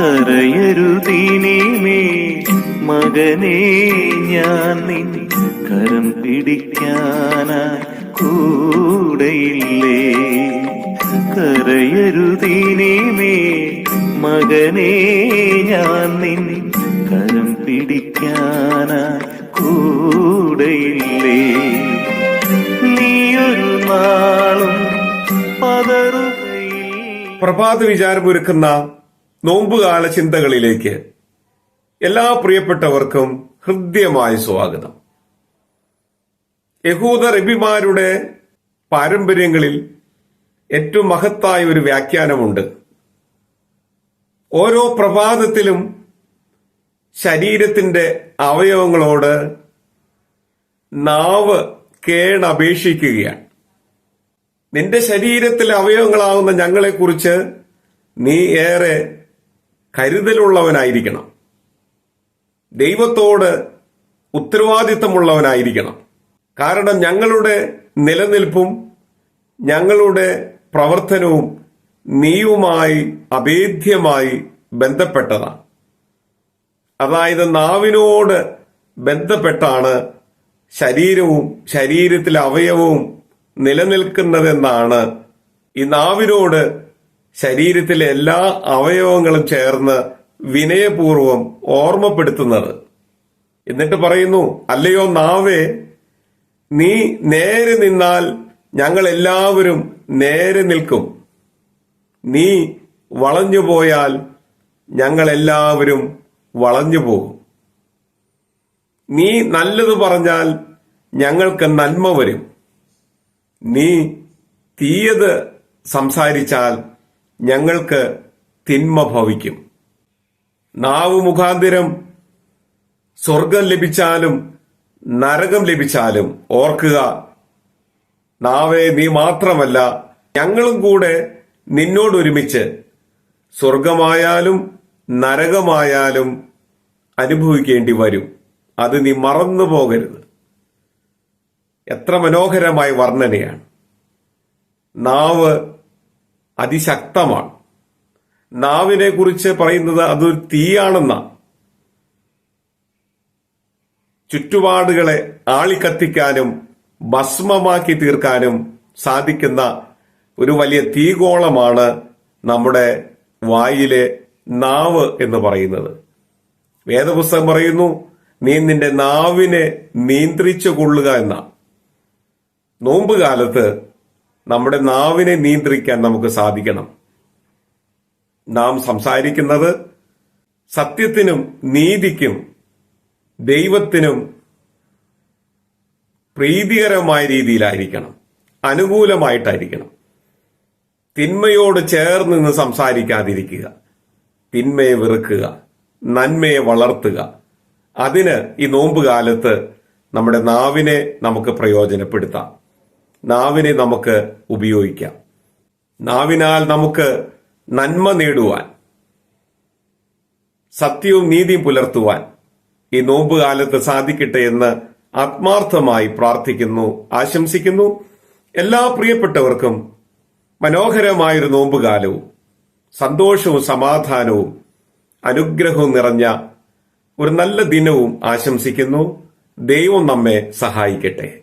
കരയരുതീനീമേ. മകനെ ഞാൻ നിൻ കരം പിടിക്കാനായി കൂടെയില്ലേ. കരയരുതീനീമേ മകനെ ഞാൻ നിൻ കരം പിടിക്കാനായി കൂടെയില്ലേ. നീയൊരു നാളും പതറു പ്രഭാത വിചാരമൊരുക്കുന്ന നോമ്പുകാല ചിന്തകളിലേക്ക് എല്ലാ പ്രിയപ്പെട്ടവർക്കും ഹൃദ്യമായ സ്വാഗതം. യഹൂദ റബിമാരുടെ പാരമ്പര്യങ്ങളിൽ ഏറ്റവും മഹത്തായ ഒരു വ്യാഖ്യാനമുണ്ട്. ഓരോ പ്രഭാതത്തിലും ശരീരത്തിന്റെ അവയവങ്ങളോട് നാവ് കേണപേക്ഷിക്കുകയാണ്. നിന്റെ ശരീരത്തിലെ അവയവങ്ങളാവുന്ന ഞങ്ങളെക്കുറിച്ച് നീ ഏറെ കരുതലുള്ളവനായിരിക്കണം. ദൈവത്തോട് ഉത്തരവാദിത്തമുള്ളവനായിരിക്കണം. കാരണം ഞങ്ങളുടെ നിലനിൽപ്പും ഞങ്ങളുടെ പ്രവർത്തനവും നീയുമായി അഭേദ്യമായി ബന്ധപ്പെട്ടതാണ്. അതായത് നാവിനോട് ബന്ധപ്പെട്ടാണ് ശരീരവും ശരീരത്തിലെ അവയവവും നിലനിൽക്കുന്നതെന്നാണ് ഈ നാവിനോട് ശരീരത്തിലെ എല്ലാ അവയവങ്ങളും ചേർന്ന് വിനയപൂർവം ഓർമ്മപ്പെടുത്തുന്നത്. എന്നിട്ട് പറയുന്നു അല്ലയോ നാവേ നീ നേരെ നിന്നാൽ ഞങ്ങൾ എല്ലാവരും നേരെ നിൽക്കും. നീ വളഞ്ഞു പോയാൽ ഞങ്ങൾ എല്ലാവരും വളഞ്ഞു പോകും. നീ നല്ലത് പറഞ്ഞാൽ ഞങ്ങൾക്ക് നന്മ വരും. നീ തീയത് സംസാരിച്ചാൽ ഞങ്ങൾക്ക് തിന്മ ഭവിക്കും. നാവ് മുഖാന്തിരം സ്വർഗം ലഭിച്ചാലും നരകം ലഭിച്ചാലും ഓർക്കുക നാവേ നീ മാത്രമല്ല ഞങ്ങളും കൂടെ നിന്നോടൊരുമിച്ച് സ്വർഗമായാലും നരകമായാലും അനുഭവിക്കേണ്ടി വരും. അത് നീ മറന്നു പോകരുത്. എത്ര മനോഹരമായ വർണനയാണ്. നാവ് അതിശക്തമാണ്. നാവിനെ കുറിച്ച് പറയുന്നത് അതൊരു തീയാണെന്ന. ചുറ്റുപാടുകളെ ആളിക്കത്തിക്കാനും ഭസ്മമാക്കി തീർക്കാനും സാധിക്കുന്ന ഒരു വലിയ തീഗോളമാണ് നമ്മുടെ വായിലെ നാവ് എന്ന് പറയുന്നത്. വേദപുസ്തകം പറയുന്നു നീ നിന്റെ നാവിനെ നിയന്ത്രിച്ചു കൊള്ളുക എന്ന നോമ്പ് കാലത്ത് നമ്മുടെ നാവിനെ നിയന്ത്രിക്കാൻ നമുക്ക് സാധിക്കണം. നാം സംസാരിക്കുന്നത് സത്യത്തിനും നീതിക്കും ദൈവത്തിനും പ്രീതികരമായ രീതിയിലായിരിക്കണം. അനുകൂലമായിട്ടായിരിക്കണം. തിന്മയോട് ചേർന്ന് നിന്ന് സംസാരിക്കാതിരിക്കുക. തിന്മയെ വെറുക്കുക. നന്മയെ വളർത്തുക. അതിന് ഈ നോമ്പ് കാലത്ത് നമ്മുടെ നാവിനെ നമുക്ക് പ്രയോജനപ്പെടുത്താം. നാവിനെ നമുക്ക് ഉപയോഗിക്കാം. നാവിനാൽ നമുക്ക് നന്മ നേടുവാൻ സത്യവും നീതിയും പുലർത്തുവാൻ ഈ നോമ്പ് കാലത്ത് സാധിക്കട്ടെ എന്ന് ആത്മാർത്ഥമായി പ്രാർത്ഥിക്കുന്നു ആശംസിക്കുന്നു. എല്ലാ പ്രിയപ്പെട്ടവർക്കും മനോഹരമായൊരു നോമ്പുകാലവും സന്തോഷവും സമാധാനവും അനുഗ്രഹവും നിറഞ്ഞ ഒരു നല്ല ദിനവും ആശംസിക്കുന്നു. ദൈവം നമ്മെ സഹായിക്കട്ടെ.